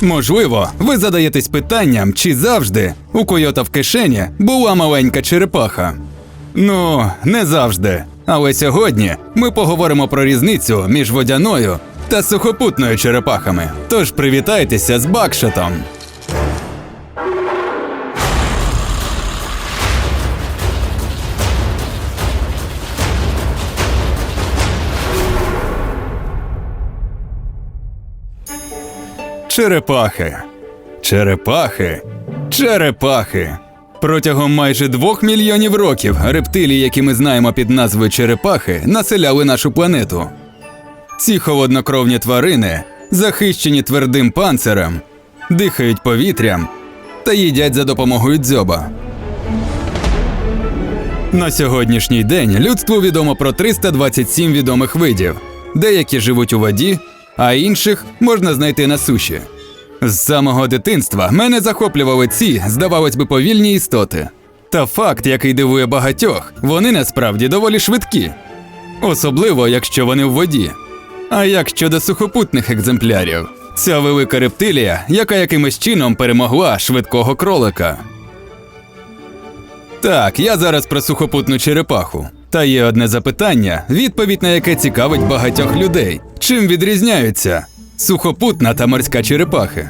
Можливо, ви задаєтесь питанням, чи завжди у койота в кишені була маленька черепаха. Ну, не завжди. Але сьогодні ми поговоримо про різницю між водяною та сухопутною черепахами. Тож привітайтеся з бакшотом. Черепахи. Черепахи. Черепахи. Протягом майже двох мільйонів років рептилії, які ми знаємо під назвою черепахи, населяли нашу планету. Ці холоднокровні тварини захищені твердим панцирем, дихають повітрям та їдять за допомогою дзьоба. На сьогоднішній день людству відомо про 327 відомих видів. Деякі живуть у воді, а інших можна знайти на суші. З самого дитинства мене захоплювали ці, здавалось би, повільні істоти. Та факт, який дивує багатьох, вони насправді доволі швидкі. Особливо, якщо вони в воді. А як щодо сухопутних екземплярів? Ця велика рептилія, яка якимось чином перемогла швидкого кролика. Так, я зараз про сухопутну черепаху. Та є одне запитання, відповідь на яке цікавить багатьох людей. Чим відрізняються сухопутна та морська черепахи?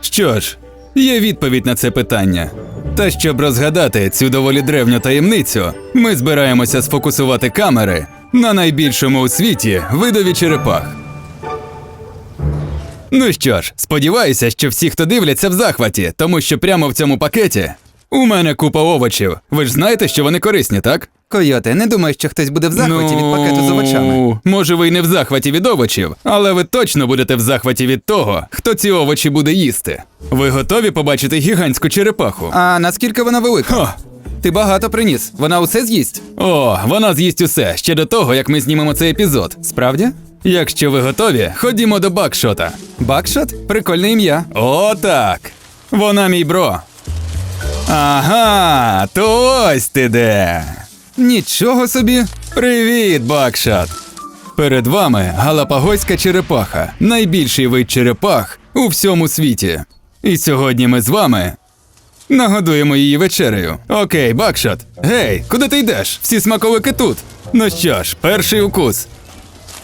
Що ж, є відповідь на це питання. Та щоб розгадати цю доволі древню таємницю, ми збираємося сфокусувати камери на найбільшому у світі видові черепах. Ну що ж, сподіваюся, що всі, хто дивляться в захваті, тому що прямо в цьому пакеті у мене купа овочів. Ви ж знаєте, що вони корисні, так? Койоте, не думаю, що хтось буде в захваті від пакету з овочами. Ну, Може, ви й не в захваті від овочів, але ви точно будете в захваті від того, хто ці овочі буде їсти. Ви готові побачити гігантську черепаху? А наскільки вона велика? О, Ти багато приніс. Вона усе з'їсть. о, вона з'їсть усе ще до того, як ми знімемо цей епізод. Справді? Якщо ви готові, ходімо до бакшота. Бакшот? Прикольне ім'я. О, так. Вона мій бро. Ага, то ось ти де. Нічого собі. Привіт, Бакшат! Перед вами галапагойська черепаха, найбільший вид черепах у всьому світі. І сьогодні ми з вами нагодуємо її вечерею. Окей, Бакшат. Гей, куди ти йдеш? Всі смаковики тут. Ну що ж, перший укус.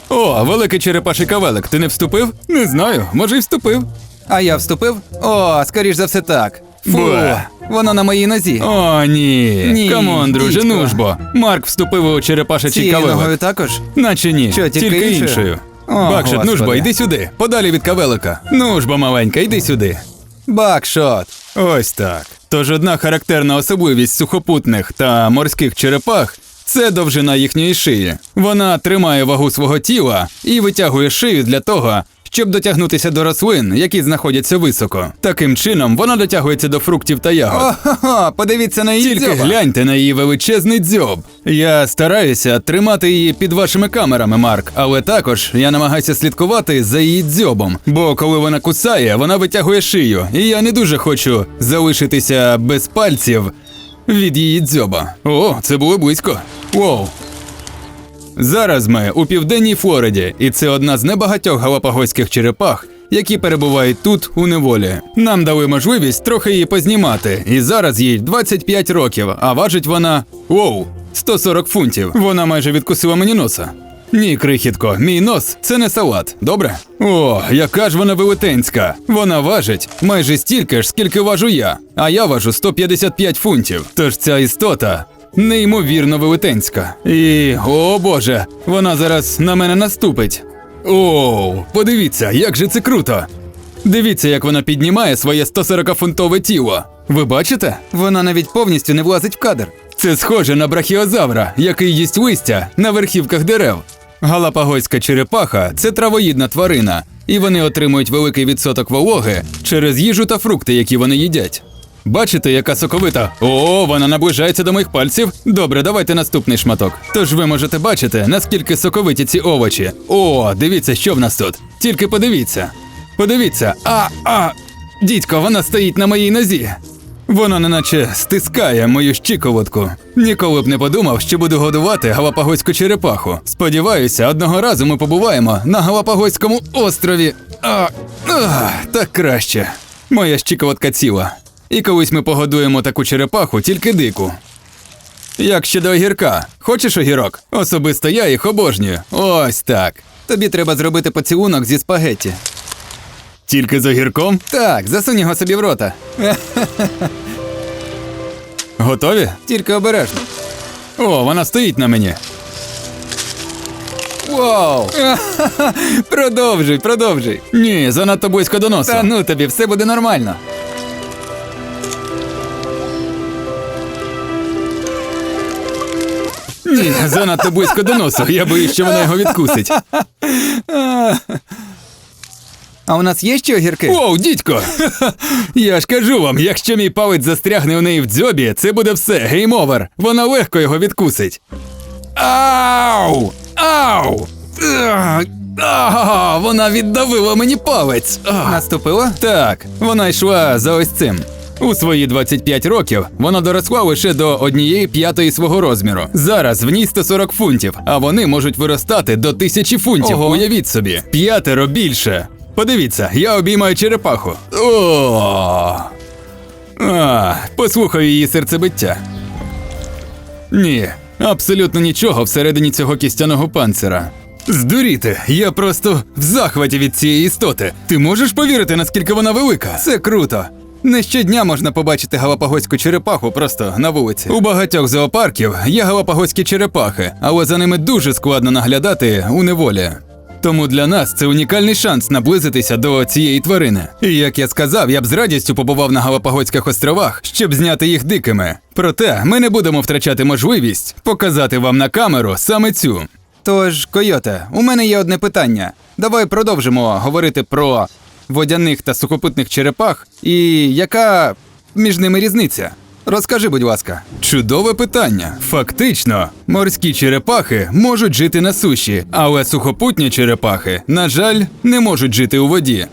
О, великий черепаший кавелик, ти не вступив? Не знаю, може й вступив. А я вступив? О, скоріш за все так. Фу, Бе. Воно на моїй нозі. О, ні. Ні, Камон, друже, дідько. ну ж бо. Марк вступив у черепашечий Цією кавелик. ногою також. Наче ні, Що, тільки іншою? іншою. О, Бакшет, ну ж бо, Господи. йди сюди, подалі від кавелика. Ну ж бо, маленька, йди сюди. Бакшот. Ось так. Тож одна характерна особливість сухопутних та морських черепах це довжина їхньої шиї. Вона тримає вагу свого тіла і витягує шию для того, щоб дотягнутися до рослин, які знаходяться високо. Таким чином вона дотягується до фруктів та ягод. Ого, подивіться на її Тільки дзьоба. гляньте на її величезний дзьоб. Я стараюся тримати її під вашими камерами, Марк, але також я намагаюся слідкувати за її дзьобом. Бо коли вона кусає, вона витягує шию, і я не дуже хочу залишитися без пальців від її дзьоба. О, це було близько. Воу. Зараз ми у південній Флориді, і це одна з небагатьох галапагойських черепах, які перебувають тут у неволі. Нам дали можливість трохи її познімати, і зараз їй 25 років, а важить вона воу, 140 фунтів. Вона майже відкусила мені носа. Ні, крихітко, мій нос це не салат, добре? О, яка ж вона велетенська. Вона важить майже стільки ж, скільки важу я, а я важу 155 фунтів. Тож ця істота неймовірно велетенська. І, о боже, вона зараз на мене наступить. Оу, подивіться, як же це круто. Дивіться, як вона піднімає своє 140-фунтове тіло. Ви бачите? Вона навіть повністю не влазить в кадр. Це схоже на брахіозавра, який їсть листя на верхівках дерев. Галапагойська черепаха це травоїдна тварина, і вони отримують великий відсоток вологи через їжу та фрукти, які вони їдять. Бачите, яка соковита? О, вона наближається до моїх пальців. Добре, давайте наступний шматок. Тож ви можете бачити, наскільки соковиті ці овочі. О, дивіться, що в нас тут. Тільки подивіться. Подивіться. А, а, дідько, вона стоїть на моїй нозі. Воно неначе стискає мою щиколотку. Ніколи б не подумав, що буду годувати галапагойську черепаху. Сподіваюся, одного разу ми побуваємо на Галапагойському острові. А, а, так краще. Моя щиколотка ціла. І колись ми погодуємо таку черепаху, тільки дику. Як щодо огірка, хочеш огірок? Особисто я їх обожнюю. Ось так. Тобі треба зробити поцілунок зі спагетті. Тільки з огірком? Так, засунь його собі в рота. Готові? Тільки обережно. О, вона стоїть на мені. Вау! продовжуй, продовжуй. Ні, занадто близько до носу. Та ну тобі, все буде нормально. Ні, занадто близько до носу. Я боюсь, що вона його відкусить. А у нас є ще огірки? Оу, дідько! Я ж кажу вам, якщо мій палець застрягне у неї в дзьобі, це буде все, гейм-овер. Вона легко його відкусить. Ау! Ау! Ах, Вона віддавила мені палець. Ах. Наступила? Так, вона йшла за ось цим. У свої 25 років вона доросла лише до однієї п'ятої свого розміру. Зараз в ній 140 фунтів, а вони можуть виростати до тисячі фунтів. Ого. Уявіть собі, п'ятеро більше. Подивіться, я обіймаю черепаху. О! А, послухаю її серцебиття. Ні, абсолютно нічого всередині цього кістяного панцира. Здуріти, я просто в захваті від цієї істоти. Ти можеш повірити, наскільки вона велика? Це круто. Не щодня можна побачити галапагоську черепаху просто на вулиці. У багатьох зоопарків є галапагоські черепахи, але за ними дуже складно наглядати у неволі. Тому для нас це унікальний шанс наблизитися до цієї тварини. І як я сказав, я б з радістю побував на Галапагоських островах, щоб зняти їх дикими. Проте ми не будемо втрачати можливість показати вам на камеру саме цю. Тож, койоте, у мене є одне питання. Давай продовжимо говорити про водяних та сухопутних черепах і яка між ними різниця? Розкажи, будь ласка. Чудове питання. Фактично, морські черепахи можуть жити на суші, але сухопутні черепахи, на жаль, не можуть жити у воді.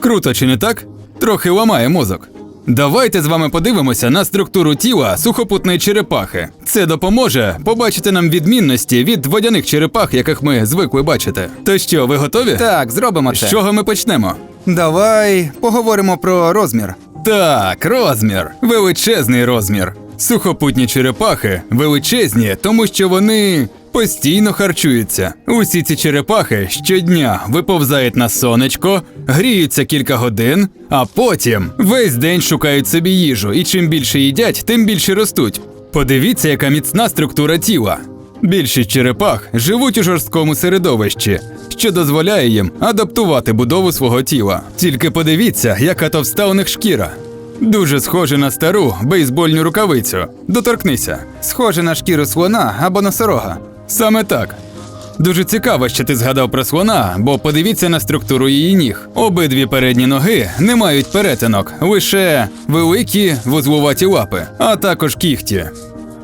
Круто, чи не так? Трохи ламає мозок. Давайте з вами подивимося на структуру тіла сухопутної черепахи. Це допоможе побачити нам відмінності від водяних черепах, яких ми звикли бачити. То що, ви готові? Так, зробимо це. З чого ми почнемо? Давай поговоримо про розмір. Так, розмір. Величезний розмір. Сухопутні черепахи величезні, тому що вони постійно харчуються. Усі ці черепахи щодня виповзають на сонечко, гріються кілька годин, а потім весь день шукають собі їжу, і чим більше їдять, тим більше ростуть. Подивіться, яка міцна структура тіла. Більшість черепах живуть у жорсткому середовищі, що дозволяє їм адаптувати будову свого тіла. Тільки подивіться, яка товста у них шкіра. Дуже схоже на стару бейсбольну рукавицю. Доторкнися. Схоже на шкіру слона або носорога. Саме так. Дуже цікаво, що ти згадав про слона, бо подивіться на структуру її ніг. Обидві передні ноги не мають перетинок, лише великі вузлуваті лапи, а також кігті.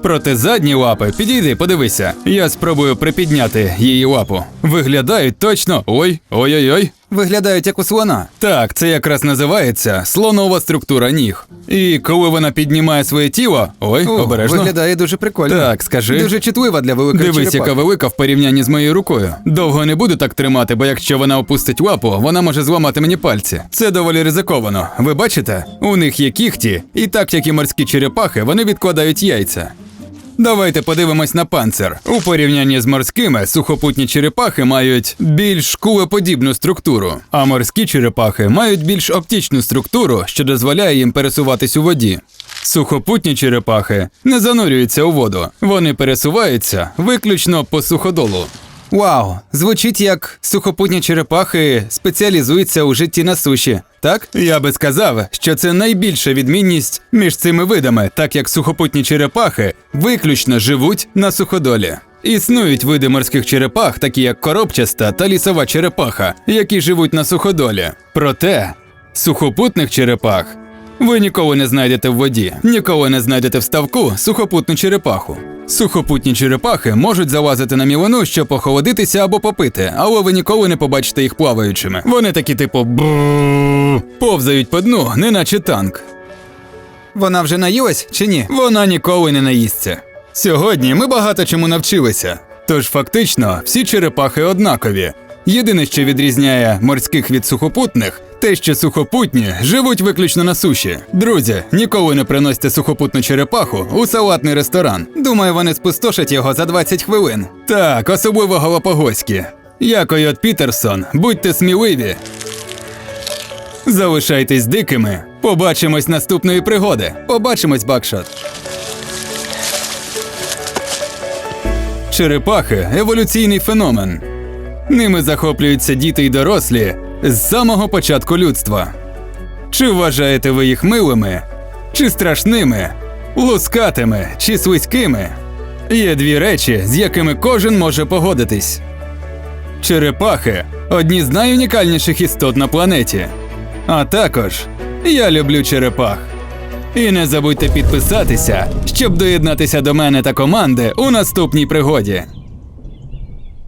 Проте задні лапи, підійди, подивися. Я спробую припідняти її лапу. Виглядають точно. Ой, ой-ой-ой. Виглядають як у слона. Так, це якраз називається слонова структура ніг. І коли вона піднімає своє тіло. Ой, О, обережно. Виглядає дуже прикольно. Так, скажи. Дуже чутлива для великої Дивись, черепахи. яка велика в порівнянні з моєю рукою. Довго не буду так тримати, бо якщо вона опустить лапу, вона може зламати мені пальці. Це доволі ризиковано. Ви бачите? У них є кіхті, і так як і морські черепахи, вони відкладають яйця. Давайте подивимось на панцир. У порівнянні з морськими сухопутні черепахи мають більш кулеподібну структуру, а морські черепахи мають більш оптічну структуру, що дозволяє їм пересуватись у воді. Сухопутні черепахи не занурюються у воду, вони пересуваються виключно по суходолу. Вау, звучить як сухопутні черепахи спеціалізуються у житті на суші, так? Я би сказав, що це найбільша відмінність між цими видами, так як сухопутні черепахи виключно живуть на суходолі. Існують види морських черепах, такі як коробчаста та лісова черепаха, які живуть на суходолі. Проте сухопутних черепах ви ніколи не знайдете в воді, ніколи не знайдете в ставку сухопутну черепаху. Сухопутні черепахи можуть залазити на мілину, щоб похолодитися або попити, але ви ніколи не побачите їх плаваючими. Вони такі, типу, повзають по дну, неначе танк. Вона вже наїлась чи ні? Вона ніколи не наїсться. Сьогодні ми багато чому навчилися. Тож фактично всі черепахи однакові. Єдине, що відрізняє морських від сухопутних, те, що сухопутні живуть виключно на суші. Друзі, ніколи не приносьте сухопутну черепаху у салатний ресторан. Думаю, вони спустошать його за 20 хвилин. Так, особливо галапагоські. Я Койот Пітерсон, будьте сміливі. Залишайтесь дикими. Побачимось наступної пригоди. Побачимось, Бакшот. Черепахи еволюційний феномен. Ними захоплюються діти й дорослі з самого початку людства. Чи вважаєте ви їх милими, чи страшними, лускатими чи слизькими? Є дві речі, з якими кожен може погодитись. Черепахи одні з найунікальніших істот на планеті. А також я люблю черепах. І не забудьте підписатися, щоб доєднатися до мене та команди у наступній пригоді.